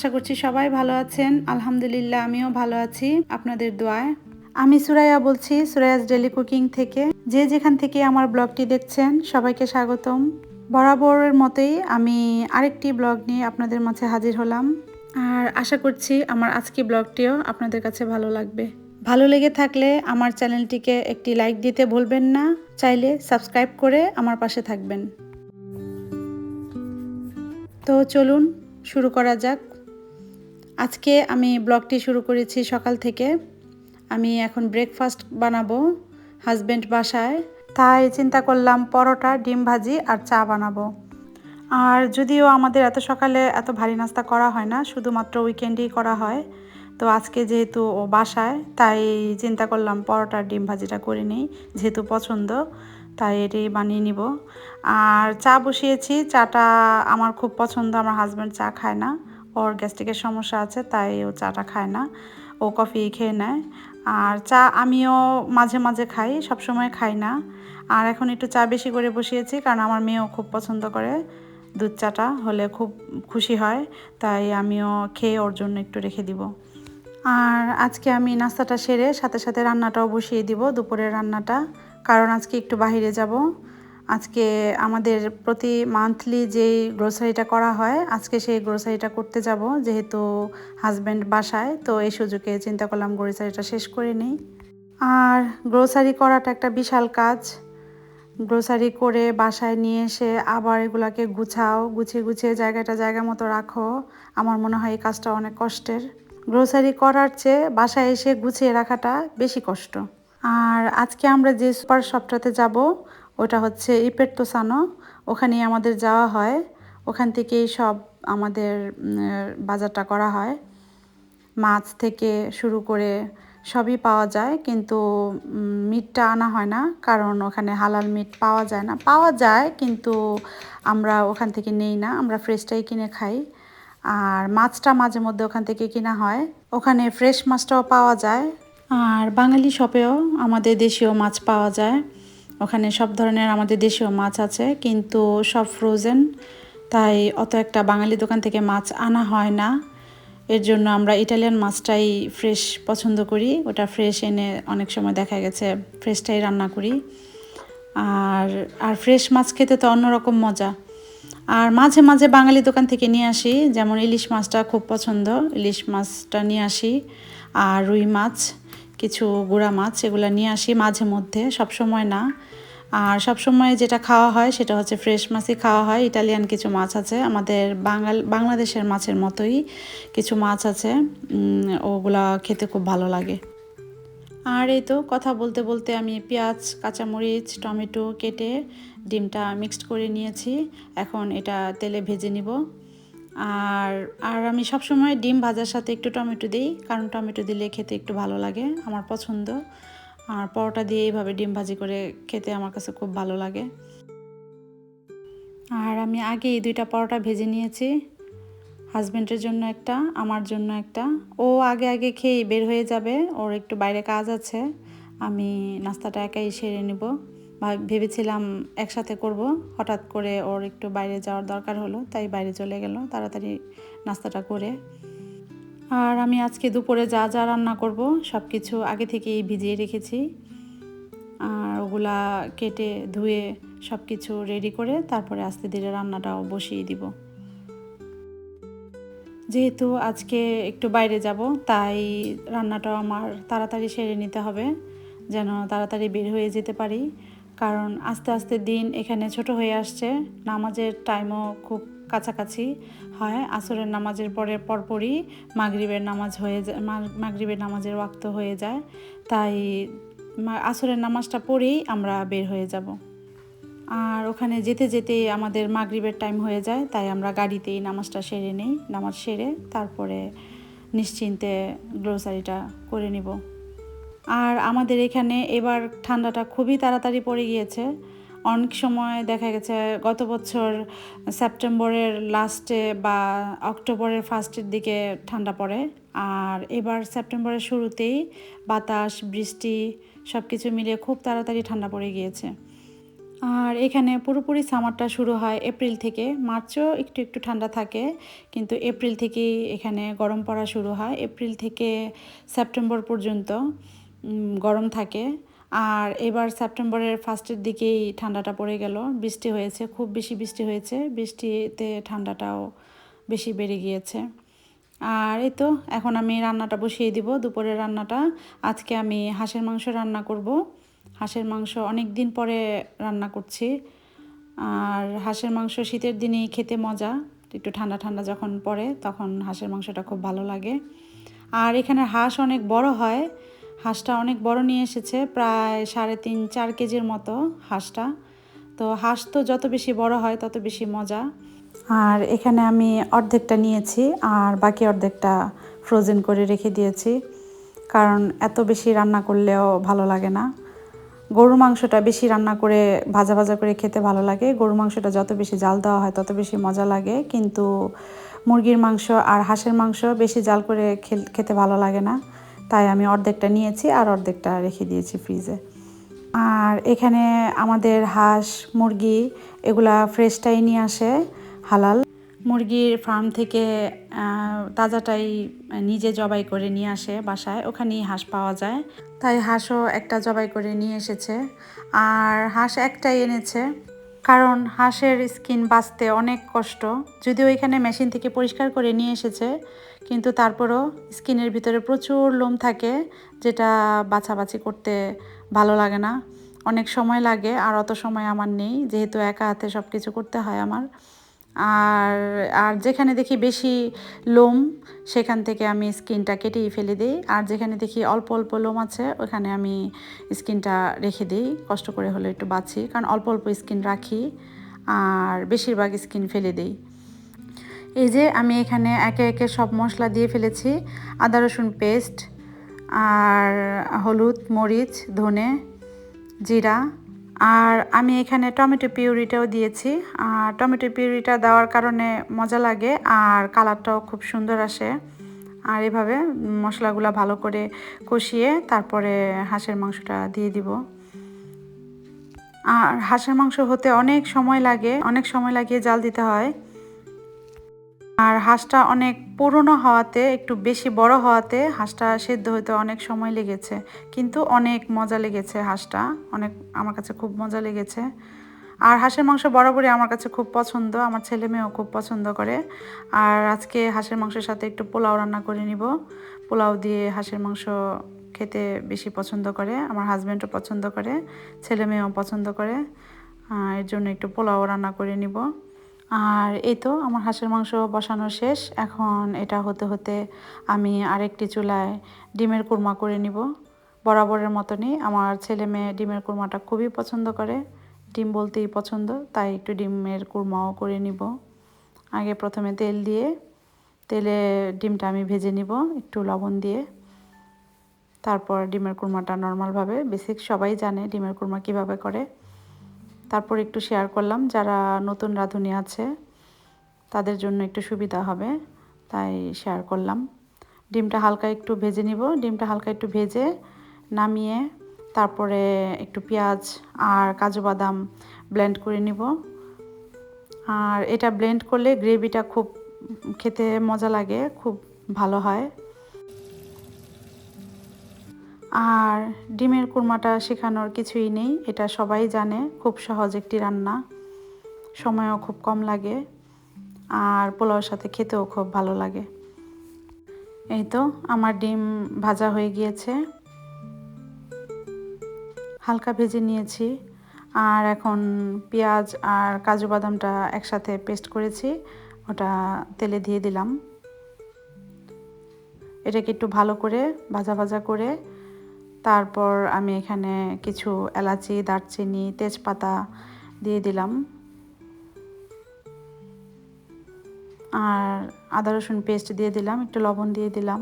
আশা করছি সবাই ভালো আছেন। আলহামদুলিল্লাহ, আমিও ভালো আছি। আপনাদের দোয়ায়। আমি সুরাইয়া বলছি, সুরাইয়াস ডেলি কুকিং থেকে। যে যেখান থেকে আমার ব্লগটি দেখছেন, সবাইকে স্বাগতম। বরাবরের মতোই আমি আরেকটি ব্লগ নিয়ে আপনাদের মাঝে হাজির হলাম। আর আশা করছি আমার আজকে ব্লগটিও আপনাদের কাছে ভালো লাগবে। ভালো লেগে থাকলে আমার চ্যানেলটিকে একটি লাইক দিতে ভুলবেন না। চাইলে সাবস্ক্রাইব করে আমার পাশে থাকবেন। তো চলুন, শুরু করা যাক। আজকে আমি ব্লগটি শুরু করেছি সকাল থেকে। আমি এখন ব্রেকফাস্ট বানাবো হাজব্যান্ড বাসায়। তাই চিন্তা করলাম পরোটা, ডিম ভাজি আর চা বানাবো। আর যদিও আমাদের এত সকালে এত ভারী নাস্তা করা হয় না, শুধুমাত্র উইকেন্ডেই করা হয়। তো আজকে যেহেতু ও বাসায়, তাই চিন্তা করলাম পরোটার ডিম ভাজিটা করে নিই, যেহেতু পছন্দ, তাই এটি বানিয়ে নিব। আর চা বসিয়েছি, চাটা আমার খুব পছন্দ, আমার হাজব্যান্ড চা খায় না। ওর গ্যাস্ট্রিকের সমস্যা আছে, তাই ও চাটা খায় না। ও কফি খেয়ে নেয়। আর চা আমিও মাঝে মাঝে খাই, সবসময় খাই না। আর এখন একটু চা বেশি করে বসিয়েছি, কারণ আমার মেয়েও খুব পছন্দ করে দুধ চাটা, হলে খুব খুশি হয়। তাই আমিও খেয়ে ওর জন্য একটু রেখে দিব। আর আজকে আমি নাস্তাটা সেরে সাথে সাথে রান্নাটাও বসিয়ে দিব, দুপুরের রান্নাটা। কারণ আজকে একটু বাহিরে যাব। আজকে আমাদের প্রতি মান্থলি যেই গ্রোসারিটা করা হয়, আজকে সেই গ্রোসারিটা করতে যাব যেহেতু হাজব্যান্ড বাসায়, তো এই সুযোগে চিন্তা করলাম গ্রোসারিটা শেষ করে নিই। আর গ্রোসারি করাটা একটা বিশাল কাজ। গ্রোসারি করে বাসায় নিয়ে এসে আবার এগুলাকে গুছাও, গুছিয়ে গুছিয়ে জায়গাটা জায়গা মতো রাখো। আমার মনে হয় এই কাজটা অনেক কষ্টের। গ্রোসারি করার চেয়ে বাসায় এসে গুছিয়ে রাখাটা বেশি কষ্ট। আর আজকে আমরা যে সুপার শপটাতে যাব ওটা হচ্ছে ইপের তোসানো ওখানেই আমাদের যাওয়া হয়। ওখান থেকেই সব আমাদের বাজারটা করা হয়। মাছ থেকে শুরু করে সবই পাওয়া যায়, কিন্তু মিটটা আনা হয় না, কারণ ওখানে হালাল মিট পাওয়া যায় না। পাওয়া যায়, কিন্তু আমরা ওখান থেকে নেই না, আমরা ফ্রেশটাই কিনে খাই। আর মাছটা মাঝে মধ্যে ওখান থেকে কিনা হয়। ওখানে ফ্রেশ মাছটাও পাওয়া যায়। আর বাঙালি শপেও আমাদের দেশীয় মাছ পাওয়া যায়। ওখানে সব ধরনের আমাদের দেশীয় মাছ আছে, কিন্তু সব ফ্রোজেন তাই অত একটা বাঙালি দোকান থেকে মাছ আনা হয় না। এর জন্য আমরা ইটালিয়ান মাছটাই ফ্রেশ পছন্দ করি, ওটা ফ্রেশ এনে অনেক সময় দেখা গেছে ফ্রেশটাই রান্না করি। আর আর ফ্রেশ মাছ খেতে তো অন্যরকম মজা। আর মাঝে মাঝে বাঙালি দোকান থেকে নিয়ে আসি, যেমন ইলিশ মাছটা খুব পছন্দ, ইলিশ মাছটা নিয়ে আসি। আর রুই মাছ, কিছু গুঁড়া মাছ, এগুলো নিয়ে আসি মাঝে মধ্যে সব সময় না। আর সব সময় যেটা খাওয়া হয় সেটা হচ্ছে ফ্রেশ মাছই খাওয়া হয়। ইটালিয়ান কিছু মাছ আছে। আমাদের বাঙাল, বাংলাদেশের মাছের মতোই কিছু মাছ আছে। ওগুলা খেতে খুব ভালো লাগে। আর এই তো কথা বলতে বলতে আমি পেঁয়াজ, কাঁচামরিচ, টমেটো কেটে ডিমটা মিক্সড করে নিয়েছি। এখন এটা তেলে ভেজে নিব। আর আর আমি সবসময় ডিম ভাজার সাথে একটু টমেটো দিই। কারণ টমেটো দিলে খেতে একটু ভালো লাগে। আমার পছন্দ। আর পরোটা দিয়ে এইভাবে ডিম ভাজি করে খেতে আমার কাছে খুব ভালো লাগে। আর আমি আগে এই দুইটা পরোটা ভেজে নিয়েছি। হাজব্যান্ডের জন্য একটা, আমার জন্য একটা। ও আগে আগে খেয়ে বের হয়ে যাবে, ওর একটু বাইরে কাজ আছে। আমি নাস্তাটা একাই সেরে নিব। ভেবেছিলাম একসাথে করব, হঠাৎ করে ওর একটু বাইরে যাওয়ার দরকার হলো, তাই বাইরে চলে গেল। তাড়াতাড়ি নাস্তাটা করে আর আমি আজকে দুপুরে যা যা রান্না করব সব কিছু আগে থেকেই ভিজিয়ে রেখেছি। আর ওগুলা কেটে ধুয়ে সব কিছু রেডি করে তারপরে আস্তে ধীরে রান্নাটাও বসিয়ে দিব। যেহেতু আজকে একটু বাইরে যাব, তাই রান্নাটাও আমার তাড়াতাড়ি সেরে নিতে হবে, যেন তাড়াতাড়ি বের হয়ে যেতে পারি। কারণ আস্তে আস্তে দিন এখানে ছোট হয়ে আসছে, নামাজের টাইমও খুব কাছাকাছি হয়। আসরের নামাজের পরে পরপরই মাগরিবের নামাজ হয়ে যায় মাগরিবের নামাজের ওয়াক্ত হয়ে যায়। তাই আসরের নামাজটা পড়েই আমরা বের হয়ে যাব। আর ওখানে যেতে যেতে আমাদের মাগরিবের টাইম হয়ে যায়, তাই আমরা গাড়িতেই নামাজটা সেরে নিই। নামাজ সেরে তারপরে নিশ্চিন্তে গ্রোসারিটা করে নিব। আর আমাদের এখানে এবার ঠান্ডাটা খুবই তাড়াতাড়ি পড়ে গিয়েছে। অনেক সময় দেখা গেছে গত বছর সেপ্টেম্বরের লাস্টে বা অক্টোবরের ফার্স্টের দিকে ঠান্ডা পড়ে। আর এবার সেপ্টেম্বরের শুরুতেই বাতাস, বৃষ্টি সব কিছু মিলিয়ে খুব তাড়াতাড়ি ঠান্ডা পড়ে গিয়েছে। আর এখানে পুরোপুরি সামারটা শুরু হয় এপ্রিল থেকে। মার্চও একটু একটু ঠান্ডা থাকে, কিন্তু এপ্রিল থেকেই এখানে গরম পড়া শুরু হয়। এপ্রিল থেকে সেপ্টেম্বর পর্যন্ত গরম থাকে। আর এবার সেপ্টেম্বরের ফার্স্টের দিকেই ঠান্ডাটা পড়ে গেল। বৃষ্টি হয়েছে, খুব বেশি বৃষ্টি হয়েছে। বৃষ্টিতে ঠান্ডাটাও বেশি বেড়ে গিয়েছে। আর এই তো, এখন আমি রান্নাটা বসিয়ে দিব, দুপুরের রান্নাটা। আজকে আমি হাঁসের মাংস রান্না করব। হাঁসের মাংস অনেক দিন পরে রান্না করছি। আর হাঁসের মাংস শীতের দিনেই খেতে মজা। একটু ঠান্ডা ঠান্ডা যখন পড়ে, তখন হাঁসের মাংসটা খুব ভালো লাগে। আর এখানে হাঁস অনেক বড় হয়। হাঁসটা অনেক বড় নিয়ে এসেছে, প্রায় সাড়ে তিন, চার কেজির মতো হাঁসটা। তো হাঁস তো যত বেশি বড় হয়, তত বেশি মজা। আর এখানে আমি অর্ধেকটা নিয়েছি, আর বাকি অর্ধেকটা ফ্রোজেন করে রেখে দিয়েছি, কারণ এত বেশি রান্না করলেও ভালো লাগে না। গরুর মাংসটা বেশি রান্না করে, ভাজা ভাজা করে খেতে ভালো লাগে। গরুর মাংসটা যত বেশি জাল দেওয়া হয়, তত বেশি মজা লাগে। কিন্তু মুরগির মাংস আর হাঁসের মাংস বেশি জাল করে খেতে ভালো লাগে না। তাই আমি অর্ধেকটা নিয়েছি আর অর্ধেকটা রেখে দিয়েছি ফ্রিজে। আর এখানে আমাদের হাঁস, মুরগি, এগুলা ফ্রেশটাই নিয়ে আসে হালাল। মুরগির ফার্ম থেকে তাজাটাই নিজে জবাই করে নিয়ে আসে বাসায়, ওখানেই হাঁস পাওয়া যায়। তাই হাঁসও একটা জবাই করে নিয়ে এসেছে। আর হাঁস একটাই এনেছে, কারণ হাঁসের স্কিন বাঁচতে অনেক কষ্ট। যদিও এখানে মেশিন থেকে পরিষ্কার করে নিয়ে এসেছে কিন্তু তারপরও স্কিনের ভিতরে প্রচুর লোম থাকে, যেটা বাছাবাছি করতে ভালো লাগে না। অনেক সময় লাগে, আর অত সময় আমার নেই, যেহেতু একা হাতে সব কিছু করতে হয় আমার। আর আর যেখানে দেখি বেশি লোম, সেখান থেকে আমি স্কিনটা কেটেই ফেলে দিই। আর যেখানে দেখি অল্প অল্প লোম আছে, ওখানে আমি স্কিনটা রেখে দিই। কষ্ট করে হলে একটু বাছি, কারণ অল্প অল্প স্কিন রাখি, আর বেশিরভাগ স্কিন ফেলে দিই। এই যে আমি এখানে একে একে সব মশলা দিয়ে ফেলেছি। আদা, রসুন পেস্ট আর হলুদ, মরিচ, ধনে, জিরা। আর আমি এখানে টমেটো পিউরিটাও দিয়েছি। আর টমেটো পিউরিটা দেওয়ার কারণে মজা লাগে আর কালারটাও খুব সুন্দর আসে। আর এভাবে মশলাগুলো ভালো করে কষিয়ে তারপরে হাঁসের মাংসটা দিয়ে দিব। আর হাঁসের মাংস হতে অনেক সময় লাগে, অনেক সময় লাগিয়ে জাল দিতে হয়। আর হাঁসটা অনেক পুরনো হওয়াতে, একটু বেশি বড় হওয়াতে হাঁসটা সেদ্ধ হতে অনেক সময় লেগেছে। কিন্তু অনেক মজা লেগেছে হাঁসটা। অনেক, আমার কাছে খুব মজা লেগেছে। আর হাঁসের মাংস বরাবরই আমার কাছে খুব পছন্দ, আমার ছেলে মেয়েও খুব পছন্দ করে। আর আজকে হাঁসের মাংসের সাথে একটু পোলাও রান্না করে নিব। পোলাও দিয়ে হাঁসের মাংস খেতে বেশি পছন্দ করে, আমার হাজব্যান্ডও পছন্দ করে, ছেলে মেয়েও পছন্দ করে। এর জন্য একটু পোলাও রান্না করে নিব। আর এই তো আমার হাঁসের মাংস বসানো শেষ। এখন এটা হতে হতে আমি আরেকটি চুলায় ডিমের কুরমা করে নিব। বরাবরের মতনই আমার ছেলে মেয়ে ডিমের কুরমাটা খুবই পছন্দ করে। ডিম বলতেই পছন্দ, তাই একটু ডিমের কুরমাও করে নিব। আগে প্রথমে তেল দিয়ে, তেলে ডিমটা আমি ভেজে নিব একটু লবণ দিয়ে। তারপর ডিমের কুরমাটা নর্মালভাবে, বেসিক সবাই জানে ডিমের কুরমা কীভাবে করে। তারপর একটু শেয়ার করলাম, যারা নতুন রাঁধুনি আছে, তাদের জন্য একটু সুবিধা হবে, তাই শেয়ার করলাম। ডিমটা হালকা একটু ভেজে নিব, ডিমটা হালকা একটু ভেজে নামিয়ে তারপরে একটু পেঁয়াজ আর কাজু বাদাম ব্লেন্ড করে নিব। আর এটা ব্লেন্ড করলে গ্রেভিটা খুব খেতে মজা লাগে, খুব ভালো হয়। আর ডিমের কুরমাটা শেখানোর কিছুই নেই, এটা সবাই জানে, খুব সহজ একটি রান্না। সময়ও খুব কম লাগে, আর পোলাওর সাথে খেতেও খুব ভালো লাগে। এই তো, আমার ডিম ভাজা হয়ে গিয়েছে। হালকা ভেজে নিয়েছি, আর এখন পেঁয়াজ আর কাজু বাদামটা একসাথে পেস্ট করেছি, ওটা তেলে দিয়ে দিলাম। এটাকে একটু ভালো করে, ভাজা ভাজা করে তারপর আমি এখানে কিছু এলাচি, দারচিনি, তেজপাতা দিয়ে দিলাম। আর আদা, রসুন পেস্ট দিয়ে দিলাম, একটু লবণ দিয়ে দিলাম।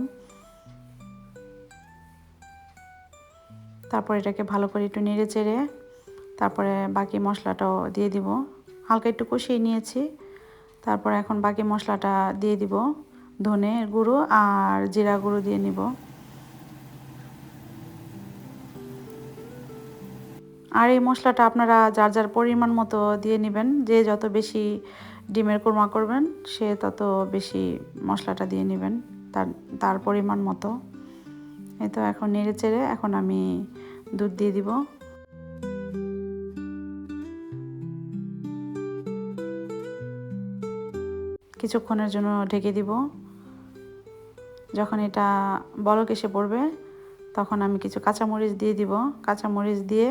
তারপর এটাকে ভালো করে একটু নেড়ে চেড়ে তারপরে বাকি মশলাটাও দিয়ে দিব। হালকা একটু কষিয়ে নিয়েছি। তারপর এখন বাকি মশলাটা দিয়ে দিব। ধনে গুঁড়ো আর জিরা গুঁড়ো দিয়ে নিব। আর এই মশলাটা আপনারা যার যার পরিমাণ মতো দিয়ে নেবেন, যে যত বেশি ডিমের কোরমা করবেন, সে তত বেশি মশলাটা দিয়ে নেবেন, তার তার পরিমাণ মতো। এই তো এখন নেড়ে চেড়ে এখন আমি দুধ দিয়ে দিব। কিছুক্ষণের জন্য ঢেকে দিব। যখন এটা বলক এসে পড়বে, তখন আমি কিছু কাঁচামরিচ দিয়ে দিব। কাঁচামরিচ দিয়ে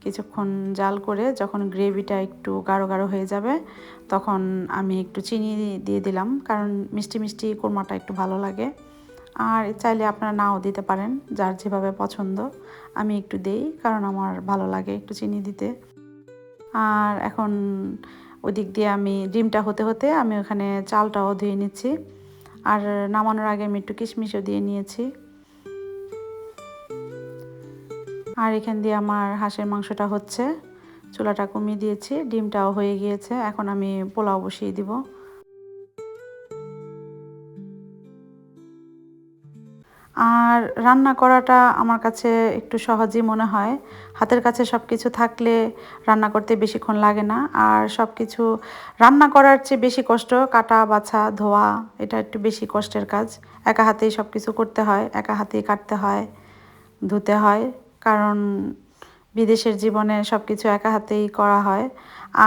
কিছুক্ষণ জাল করে যখন গ্রেভিটা একটু গাঢ় গাঢ় হয়ে যাবে, তখন আমি একটু চিনি দিয়ে দিলাম, কারণ মিষ্টি মিষ্টি কোরমাটা একটু ভালো লাগে। আর চাইলে আপনারা নাও দিতে পারেন, যার যেভাবে পছন্দ। আমি একটু দেই, কারণ আমার ভালো লাগে একটু চিনি দিতে। আর এখন ওদিক দিয়ে আমি ডিমটা হতে হতে আমি ওখানে চালটাও ধুয়ে নিচ্ছি। আর নামানোর আগে আমি একটু কিশমিশও দিয়ে নিয়েছি। আর এখান দিয়ে আমার হাঁসের মাংসটা হচ্ছে। চুলাটা কমিয়ে দিয়েছি, ডিমটাও হয়ে গিয়েছে। এখন আমি পোলাও বসিয়ে দিব। আর রান্না করাটা আমার কাছে একটু সহজই মনে হয়। হাতের কাছে সব কিছু থাকলে রান্না করতে বেশিক্ষণ লাগে না। আর সব কিছু রান্না করার চেয়ে বেশি কষ্ট, কাটা, বাছা, ধোয়া, এটা একটু বেশি কষ্টের কাজ। একা হাতেই সব কিছু করতে হয়, একা হাতেই কাটতে হয়, ধুতে হয়। কারণ বিদেশের জীবনে সব কিছু একা হাতেই করা হয়।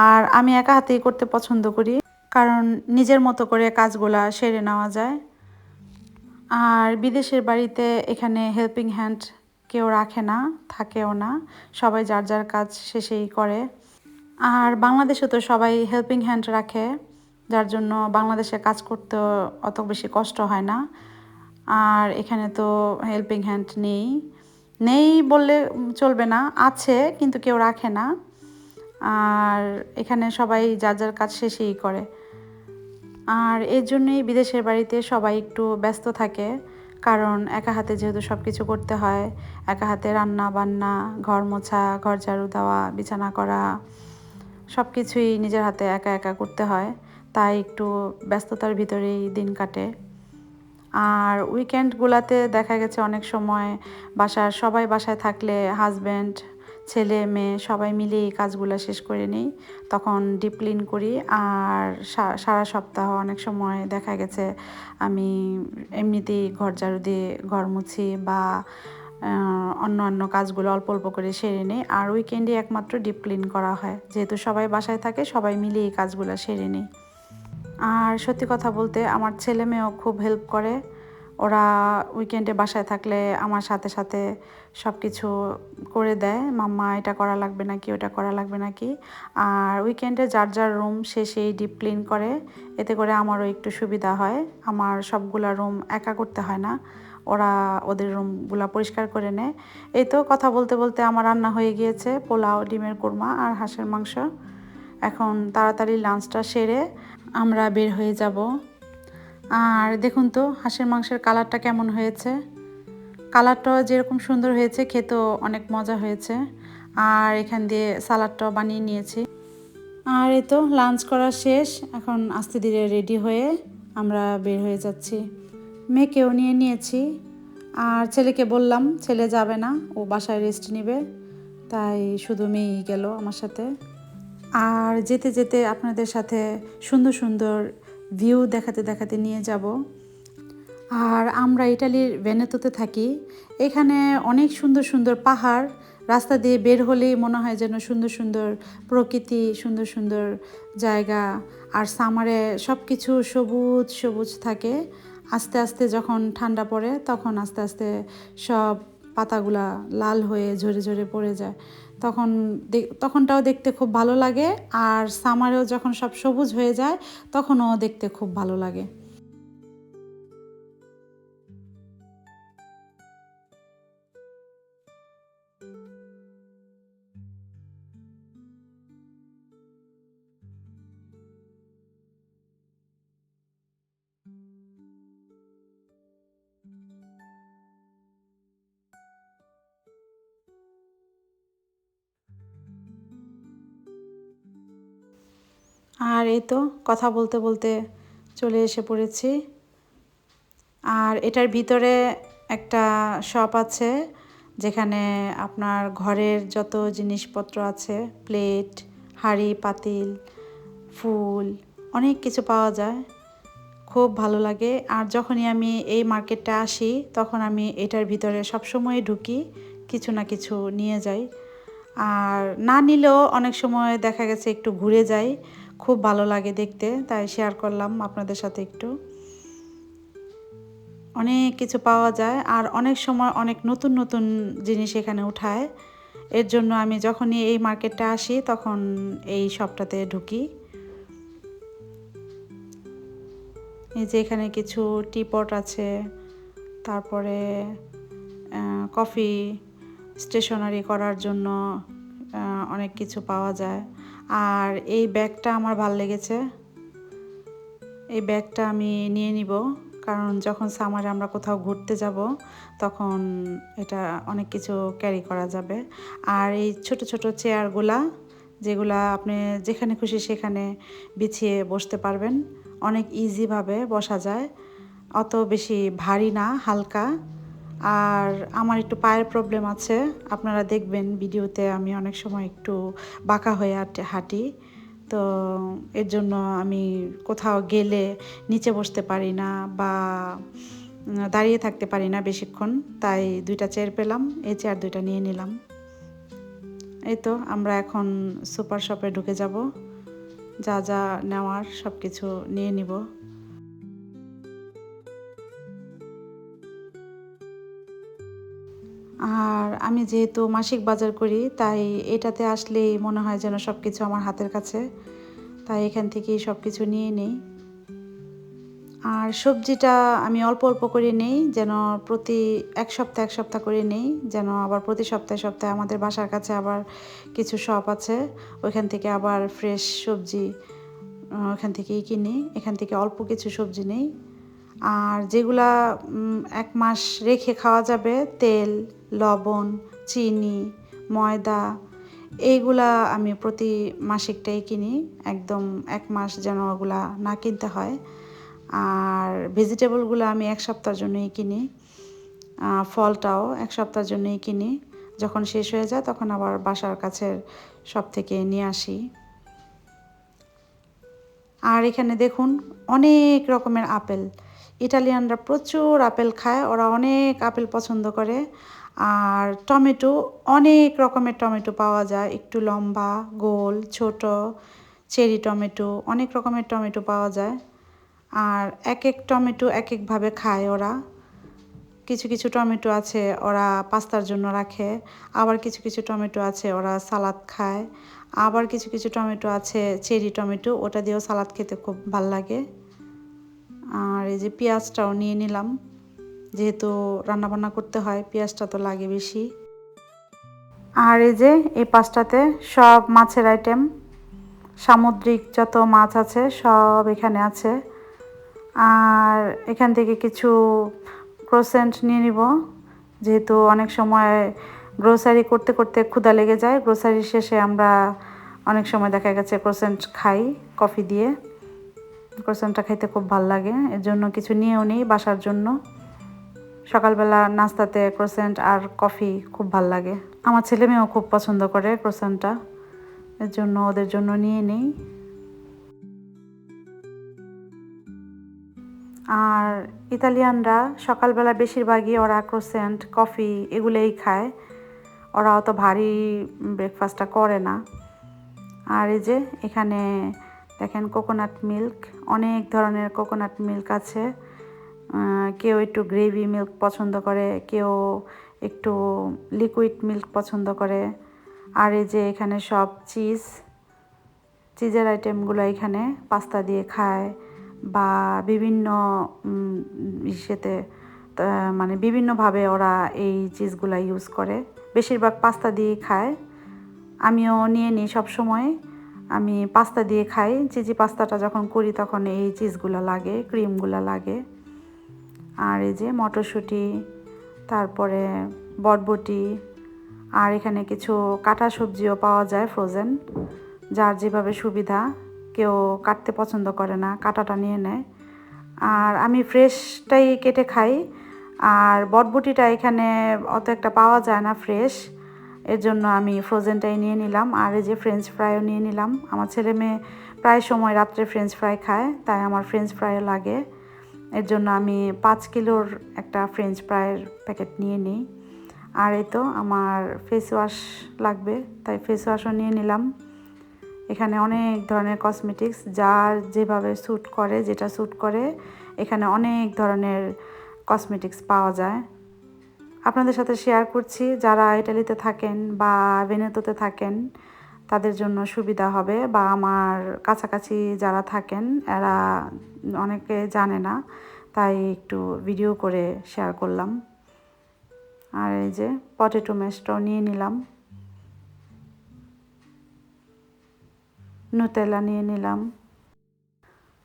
আর আমি একা হাতেই করতে পছন্দ করি, কারণ নিজের মতো করে কাজগুলা সেরে নেওয়া যায়। আর বিদেশের বাড়িতে এখানে হেল্পিং হ্যান্ড কেউ রাখে না, থাকেও না, সবাই যার যার কাজ শেষেই করে। আর বাংলাদেশে তো সবাই হেল্পিং হ্যান্ড রাখে, যার জন্য বাংলাদেশে কাজ করতে অত বেশি কষ্ট হয় না। আর এখানে তো হেল্পিং হ্যান্ড নেই। নেই বললে চলবে না, আছে কিন্তু কেউ রাখে না। আর এখানে সবাই যার যার কাজ শেষেই করে। আর এর জন্যই বিদেশের বাড়িতে সবাই একটু ব্যস্ত থাকে, কারণ একা হাতে যেহেতু সব কিছু করতে হয়, একা হাতে রান্না বান্না, ঘর মোছা, ঘর ঝাড়ু দেওয়া, বিছানা করা সব কিছুই নিজের হাতে একা একা করতে হয়। তাই একটু ব্যস্ততার ভিতরেই দিন কাটে। আর উইকেন্ডগুলোতে দেখা গেছে অনেক সময় বাসার, সবাই বাসায় থাকলে হাজব্যান্ড ছেলে, মেয়ে সবাই মিলে এই কাজগুলো শেষ করে নিই, তখন ডিপ ক্লিন করি। আর সারা সপ্তাহ অনেক সময় দেখা গেছে আমি এমনিতেই ঘর ঝাড়ু দিয়ে ঘর মুছি বা অন্য অন্য কাজগুলো অল্প অল্প করে সেরে নিই। আর উইকেন্ডে একমাত্র ডিপ ক্লিন করা হয়। যেহেতু সবাই বাসায় থাকে, সবাই মিলে এই কাজগুলো সেরে নিই। আর সত্যি কথা বলতে আমার ছেলে মেয়েও খুব হেল্প করে। ওরা উইকেন্ডে বাসায় থাকলে আমার সাথে সাথে সব কিছু করে দেয়। মাম্মা, এটা করা লাগবে নাকি, ওটা করা লাগবে নাকি? আর উইকেন্ডে যার যার রুম সে সেই ডিপ ক্লিন করে। এতে করে আমারও একটু সুবিধা হয়। আমার সবগুলা রুম একা করতে হয় না। ওরা ওদের রুমগুলো পরিষ্কার করে নেয়। এই তো কথা বলতে বলতে আমার রান্না হয়ে গিয়েছে। পোলাও, ডিমের কোরমা আর হাঁসের মাংস। এখন তাড়াতাড়ি লাঞ্চটা সেরে আমরা বের হয়ে যাব। আর দেখুন তো, হাঁসের মাংসের কালারটা কেমন হয়েছে? কালারটাও যেরকম সুন্দর হয়েছে, খেতেও অনেক মজা হয়েছে। আর এখান দিয়ে সালাডটাও বানিয়ে নিয়েছি। আর এই তো লাঞ্চ করা শেষ। এখন আস্তে ধীরে রেডি হয়ে আমরা বের হয়ে যাচ্ছি। মেয়েকেও নিয়ে নিয়েছি। আর ছেলেকে বললাম, ছেলে যাবে না, ও বাসায় রেস্ট নেবে। তাই শুধু মেয়েই গেল আমার সাথে। আর যেতে যেতে আপনাদের সাথে সুন্দর সুন্দর ভিউ দেখাতে দেখাতে নিয়ে যাব। আর আমরা ইটালির ভেনেতোতে থাকি। এখানে অনেক সুন্দর সুন্দর পাহাড়, রাস্তা দিয়ে বের হলেই মনে হয় যেন সুন্দর সুন্দর প্রকৃতি, সুন্দর সুন্দর জায়গা। আর সামারে সব কিছু সবুজ সবুজ থাকে। আস্তে আস্তে যখন ঠান্ডা পড়ে, তখন আস্তে আস্তে সব পাতাগুলা লাল হয়ে ঝরে ঝরে পড়ে যায়। তখন তখনটাও দেখতে খুব ভালো লাগে। আর সামারেও যখন সব সবুজ হয়ে যায়, তখনও দেখতে খুব ভালো লাগে। আর এই তো কথা বলতে বলতে চলে এসে পড়েছি। আর এটার ভিতরে একটা শপ আছে, যেখানে আপনার ঘরের যত জিনিসপত্র আছে প্লেট হাঁড়ি, পাতিল, ফুল, অনেক কিছু পাওয়া যায়। খুব ভালো লাগে। আর যখনই আমি এই মার্কেটটা আসি, তখন আমি এটার ভিতরে সবসময় ঢুকি, কিছু না কিছু নিয়ে যাই। আর না নিলেও অনেক সময় দেখা গেছে একটু ঘুরে যাই। খুব ভালো লাগে দেখতে, তাই শেয়ার করলাম আপনাদের সাথে একটু। অনেক কিছু পাওয়া যায় আর অনেক সময় অনেক নতুন নতুন জিনিস এখানে উঠায়। এর জন্য আমি যখনই এই মার্কেটটা আসি, তখন এই শপটাতে ঢুকি। এই যে এখানে কিছু টিপট আছে, তারপরে কফি স্টেশনারি করার জন্য অনেক কিছু পাওয়া যায়। আর এই ব্যাগটা আমার ভালো লেগেছে। এই ব্যাগটা আমি নিয়ে নিব, কারণ যখন সামারে আমরা কোথাও ঘুরতে যাব, তখন এটা অনেক কিছু ক্যারি করা যাবে। আর এই ছোট ছোট চেয়ারগুলা যেগুলা আপনি যেখানে খুশি সেখানে বিছিয়ে বসতে পারবেন। অনেক ইজিভাবে বসা যায়। অত বেশি ভারী না, হালকা। আর আমার একটু পায়ের প্রবলেম আছে। আপনারা দেখবেন ভিডিওতে আমি অনেক সময় একটু বাঁকা হয়ে হাঁটি তো এর জন্য আমি কোথাও গেলে নিচে বসতে পারি না বা দাঁড়িয়ে থাকতে পারি না বেশিক্ষণ। তাই দুইটা চেয়ার পেলাম, এই চেয়ার দুইটা নিয়ে নিলাম। এই তো, আমরা এখন সুপার শপে ঢুকে যাব। যা যা নেওয়ার সব কিছু নিয়ে নিব। আর আমি যেহেতু মাসিক বাজার করি, তাই এটাতে আসলেই মনে হয় যেন সব কিছু আমার হাতের কাছে। তাই এখান থেকেই সব কিছু নিয়ে নেই। আর সবজিটা আমি অল্প অল্প করে নেই, যেন প্রতি এক সপ্তাহ এক সপ্তাহ করে নেই, যেন আবার প্রতি সপ্তাহে সপ্তাহে আমাদের বাসার কাছে আবার কিছু শপ আছে। ওইখান থেকে আবার ফ্রেশ সবজি ওখান থেকেই কিনি। এখান থেকে অল্প কিছু সবজি নেই। আর যেগুলা এক মাস রেখে খাওয়া যাবে, তেল লবণ, চিনি, ময়দা, এইগুলা আমি প্রতি মাসিকটাই কিনি। একদম এক মাস যেন ওগুলা না কিনতে হয়। আর ভেজিটেবলগুলো আমি এক সপ্তাহের জন্যই কিনি। ফলটাও এক সপ্তাহের জন্যই কিনি। যখন শেষ হয়ে যায় তখন আবার বাসার কাছের সব থেকে নিয়ে আসি। আর এখানে দেখুন অনেক রকমের আপেল। ইটালিয়ানরা প্রচুর আপেল খায়, ওরা অনেক আপেল পছন্দ করে। আর টমেটো, অনেক রকমের টমেটো পাওয়া যায়। একটু লম্বা, গোল, ছোট, চেরি টমেটো, অনেক রকমের টমেটো পাওয়া যায়। আর এক এক টমেটো এক একভাবে খায় ওরা। কিছু কিছু টমেটো আছে ওরা পাস্তার জন্য রাখে, আবার কিছু কিছু টমেটো আছে ওরা সালাদ খায়, আবার কিছু কিছু টমেটো আছে চেরি টমেটো, ওটা দিয়েও সালাদ খেতে খুব ভালো লাগে। আর এই যে পেঁয়াজটাও নিয়ে নিলাম। যেহেতু রান্নাবান্না করতে হয়, পেঁয়াজটা তো লাগে বেশি। আর এই যে, এই পাঁচটাতে সব মাছের আইটেম সামুদ্রিক যত মাছ আছে সব এখানে আছে। আর এখান থেকে কিছু ক্রোসেন্ট নিয়ে নিব, যেহেতু অনেক সময় গ্রোসারি করতে করতে ক্ষুদা লেগে যায়। গ্রোসারি শেষে আমরা অনেক সময় দেখা গেছে ক্রোসেন্ট খাই কফি দিয়ে। ক্রোসেন্টটা খাইতে খুব ভালো লাগে, এর জন্য কিছু নিয়েও নিই বাসার জন্য। সকালবেলা নাস্তাতে ক্রোসেন্ট আর কফি খুব ভালো লাগে। আমার ছেলে মেয়েও খুব পছন্দ করে ক্রোসেন্টটা এর জন্য ওদের জন্য নিয়ে নিই। আর ইতালিয়ানরা সকালবেলা বেশিরভাগই ওরা ক্রোসেন্ট কফি এগুলোই খায়। ওরা অত ভারী ব্রেকফাস্টটা করে না। আর এই যে এখানে দেখেন কোকোনাট মিল্ক অনেক ধরনের কোকোনাট মিল্ক আছে। কেউ একটু গ্রেভি মিল্ক পছন্দ করে, কেউ একটু লিকুইড মিল্ক পছন্দ করে। আর এই যে এখানে সব চিজ চিজের আইটেমগুলো এখানে পাস্তা দিয়ে খায় বা বিভিন্ন ইসেতে মানে বিভিন্নভাবে ওরা এই চিজগুলো ইউজ করে। বেশিরভাগ পাস্তা দিয়ে খায়। আমিও নিয়ে নিই সবসময়। আমি পাস্তা দিয়ে খাই। চিজি পাস্তাটা যখন করি তখন এই চিজগুলো লাগে ক্রিমগুলো লাগে। আর এই যে মটরশুঁটি, তারপরে বটবটি, আর এখানে কিছু কাটা সবজিও পাওয়া যায় ফ্রোজেন যার যেভাবে সুবিধা, কেউ কাটতে পছন্দ করে না, কাটাটা নিয়ে নেয়। আর আমি ফ্রেশটাই কেটে খাই, আর বটবটিটা এখানে অত একটা পাওয়া যায় না ফ্রেশ, এর জন্য আমি ফ্রোজেনটাই নিয়ে নিলাম। আর এই যে ফ্রেঞ্চ ফ্রাইও নিয়ে নিলাম। আমার ছেলে মেয়ে প্রায় সময় রাত্রে ফ্রেঞ্চ ফ্রাই খায়, তাই আমার ফ্রেঞ্চ ফ্রাইও লাগে। এর জন্য আমি পাঁচ কিলোর একটা ফ্রেঞ্চ ফ্রাইয়ের প্যাকেট নিয়ে নিই। আর এই তো আমার ফেস ওয়াশ লাগবে, তাই ফেস ওয়াশও নিয়ে নিলাম। এখানে অনেক ধরনের কসমেটিক্স যার যেভাবে স্যুট করে, যেটা স্যুট করে, এখানে অনেক ধরনের কসমেটিক্স পাওয়া যায়। আপনাদের সাথে শেয়ার করছি, যারা ইটালিতে থাকেন বা ভেনেতোতে থাকেন তাদের জন্য সুবিধা হবে বা আমার কাছাকাছি যারা থাকেন, এরা অনেকে জানে না, তাই একটু ভিডিও করে শেয়ার করলাম। আর এই যে পটেটো ম্যাশটাও নিয়ে নিলাম। নুতেলা নিয়ে নিলাম।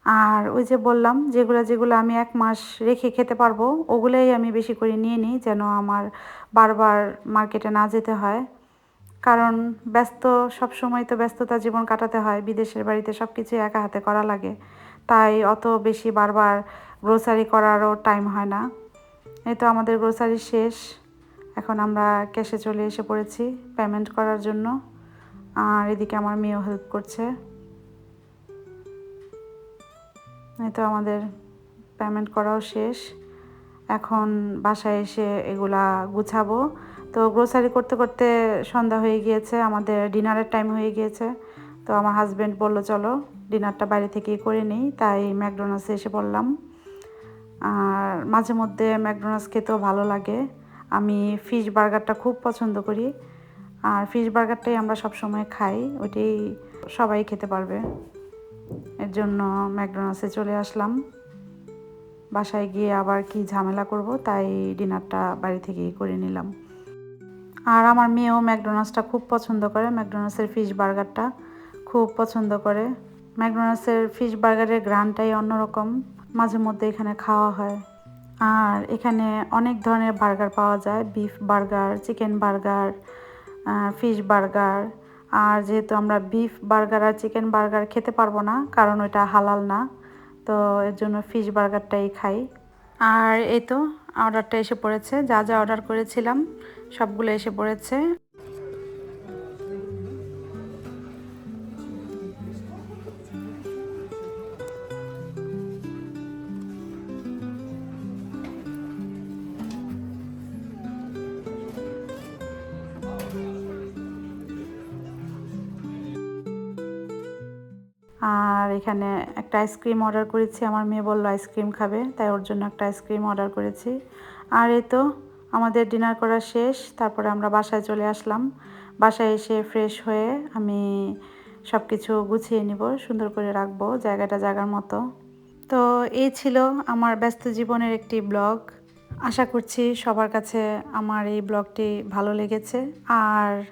আর ওই যে বললাম, যেগুলো যেগুলো আমি এক মাস রেখে খেতে পারব, ওগুলোই আমি বেশি করে নিয়ে নিই যেন আমার বারবার মার্কেটে না যেতে হয়। কারণ ব্যস্ত, সব সময় তো ব্যস্ততা জীবন কাটাতে হয়, বিদেশের বাড়িতে সব কিছু একা হাতে করা লাগে। তাই অত বেশি বারবার গ্রোসারি করারও টাইম হয় না। এই তো আমাদের গ্রোসারি শেষ। এখন আমরা ক্যাশে চলে এসে পড়েছি পেমেন্ট করার জন্য। আর এদিকে আমার মেয়েও হেল্প করছে। এই তো আমাদের পেমেন্ট করাও শেষ। এখন বাসায় এসে এগুলা গুছাবো। তো গ্রোসারি করতে করতে সন্ধ্যা হয়ে গিয়েছে, আমাদের ডিনারের টাইম হয়ে গিয়েছে। তো আমার হাজব্যান্ড বলল, চলো ডিনারটা বাইরে থেকেই করে নিই। তাই ম্যাকডোনাল্ডসে এসে পড়লাম আর মাঝে মধ্যে ম্যাকডোনাল্ডস খেতেও ভালো লাগে। আমি ফিশ বার্গারটা খুব পছন্দ করি। আর ফিশ বার্গারটাই আমরা সব সময় খাই, ওইটাই সবাই খেতে পারবে। এর জন্য ম্যাকডোনাল্ডসে চলে আসলাম। বাসায় গিয়ে আবার কি ঝামেলা করব, তাই ডিনারটা বাড়ি থেকেই করে নিলাম। আর আমার মেয়েও ম্যাকডোনাল্ডসটা খুব পছন্দ করে, ম্যাকডোনাল্ডসের ফিশ বার্গারটা খুব পছন্দ করে। ম্যাকডোনাল্ডসের ফিশ বার্গারের গ্রানটাই অন্যরকম, মাঝে মধ্যে এখানে খাওয়া হয়। আর এখানে অনেক ধরনের বার্গার পাওয়া যায়, beef burger, chicken burger fish burger. আর যেহেতু আমরা বিফ বার্গার আর চিকেন বার্গার খেতে পারব না, কারণ ওইটা হালাল না, তো এর জন্য ফিশ বার্গারটাই খাই। আর এই তো, অর্ডারটা এসে পড়েছে, যা যা অর্ডার করেছিলাম সবগুলো এসে পড়েছে। আর এখানে একটা আইসক্রিম অর্ডার করেছি। আমার মেয়ে বলল, আইসক্রিম খাবে। তাই ওর জন্য একটা আইসক্রিম অর্ডার করেছি। আর এই তো আমাদের ডিনার করা শেষ, তারপরে আমরা বাসায় চলে আসলাম। বাসায় এসে ফ্রেশ হয়ে আমি সব কিছু গুছিয়ে নিব, সুন্দর করে রাখব জায়গাটা জায়গার মতো। তো এই ছিল আমার ব্যস্ত জীবনের একটি ব্লগ। আশা করছি সবার কাছে আমার এই ব্লগটি ভালো লেগেছে। আর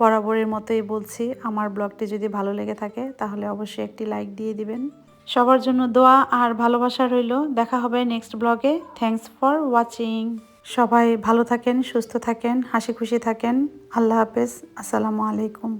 বরাবরের মতোই বলছি, আমার ব্লগটি যদি ভালো লেগে থাকে, তাহলে অবশ্যই একটি লাইক দিয়ে দিবেন। সবার জন্য দোয়া আর ভালোবাসা রইল। দেখা হবে নেক্সট ব্লগে থ্যাংকস ফর ওয়াচিং সবাই ভালো থাকেন সুস্থ থাকেন হাসি খুশি থাকেন। আল্লাহ হাফেজ। আসসালামু আলাইকুম।